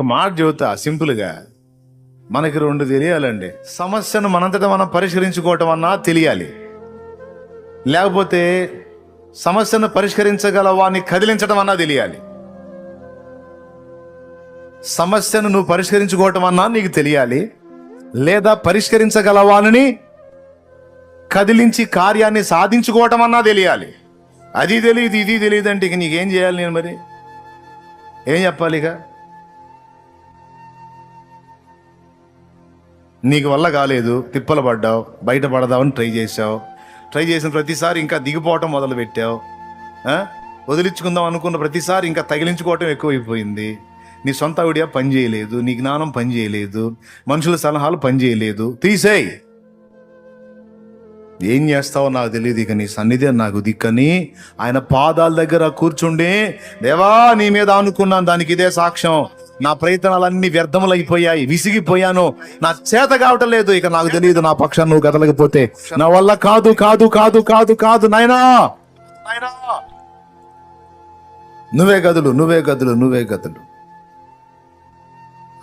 ఒక మాట చెబుతా సింపుల్గా. మనకి రెండు తెలియాలండి. సమస్యను మనంతటా మనం పరిష్కరించుకోవటం అన్నా తెలియాలి. లేకపోతే సమస్యను పరిష్కరించగల వాడిని కదిలించడం అన్నా తెలియాలి. సమస్యను నువ్వు పరిష్కరించుకోవటం అన్నా నీకు తెలియాలి. లేదా పరిష్కరించగల వానిని కదిలించి కార్యాన్ని సాధించుకోవటం అన్నా తెలియాలి. అది తెలియదు ఇది తెలియదు అంటే ఇక నీకేం చేయాలి నేను మరి? ఏం చెప్పాలి ఇక నీకు వల్ల కాలేదు తిప్పలు పడ్డావు బయట పడదామని ట్రై చేసావు ట్రై చేసిన ప్రతిసారి ఇంకా దిగిపోవటం మొదలు పెట్టావు వదిలించుకుందాం అనుకున్న ప్రతిసారి ఇంకా తగిలించుకోవటం ఎక్కువైపోయింది. నీ సొంత ఐడియా పని చేయలేదు నీ జ్ఞానం పని చేయలేదు మనుషుల సలహాలు పని చేయలేదు తీసేయ్! ఏం చేస్తావో నాకు తెలియదు ఇక నీ సన్నిధి నాకు దిక్కని ఆయన పాదాల దగ్గర కూర్చుండి దేవా నీ మీద అనుకున్నాను దానికి ఇదే సాక్ష్యం. నా ప్రయత్నాలన్నీ వ్యర్థములైపోయాయి విసిగిపోయాను. నా చేత కావటం లేదు. ఇక నాకు తెలియదు నా పక్షం నువ్వు కదలకపోతే. నా వల్ల కాదు కాదు కాదు కాదు కాదు నాయనా! నాయనా! నువ్వే గదులు నువ్వే గదులు నువ్వే గదులు.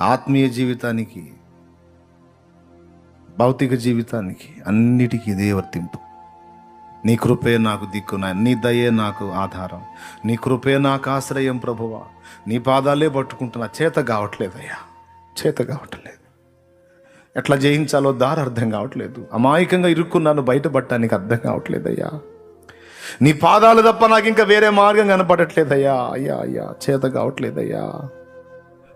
ఆత్మీయ జీవితానికి భౌతిక జీవితానికి అన్నిటికీ ఇదే వర్తింపు. నీ కృపే నాకు దిక్కున నీ దయే నాకు ఆధారం. నీ కృపే నాకు ఆశ్రయం ప్రభువా. నీ పాదాలే పట్టుకుంటున్నా చేత కావట్లేదయ్యా. చేత కావట్లేదు. ఎట్లా జయించాలో దారి అర్థం కావట్లేదు. అమాయకంగా ఇరుక్కున్నాను బయటపడటానికి అర్థం కావట్లేదయ్యా. నీ పాదాలు తప్ప నాకు ఇంకా వేరే మార్గం కనపడట్లేదయ్యా. అయ్యా అయ్యా చేత కావట్లేదయ్యా.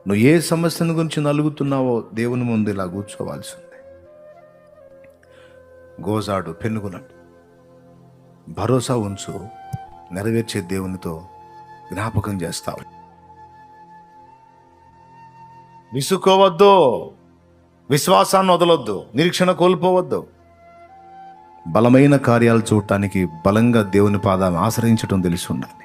నువ్వు ఏ సమస్యను గురించి నలుగుతున్నావో దేవుని ముందు ఇలా కూర్చోవాల్సిందే. గోజాడు పెన్నుకున్నాడు భరోసా ఉంచు నెరవేర్చే దేవునితో జ్ఞాపకం చేస్తావు. విసుక్కోవద్దు విశ్వాసాన్ని వదలొద్దు నిరీక్షణ కోల్పోవద్దు. బలమైన కార్యాలు చూడటానికి బలంగా దేవుని పాదాన్ని ఆశ్రయించటం తెలిసి ఉండాలి.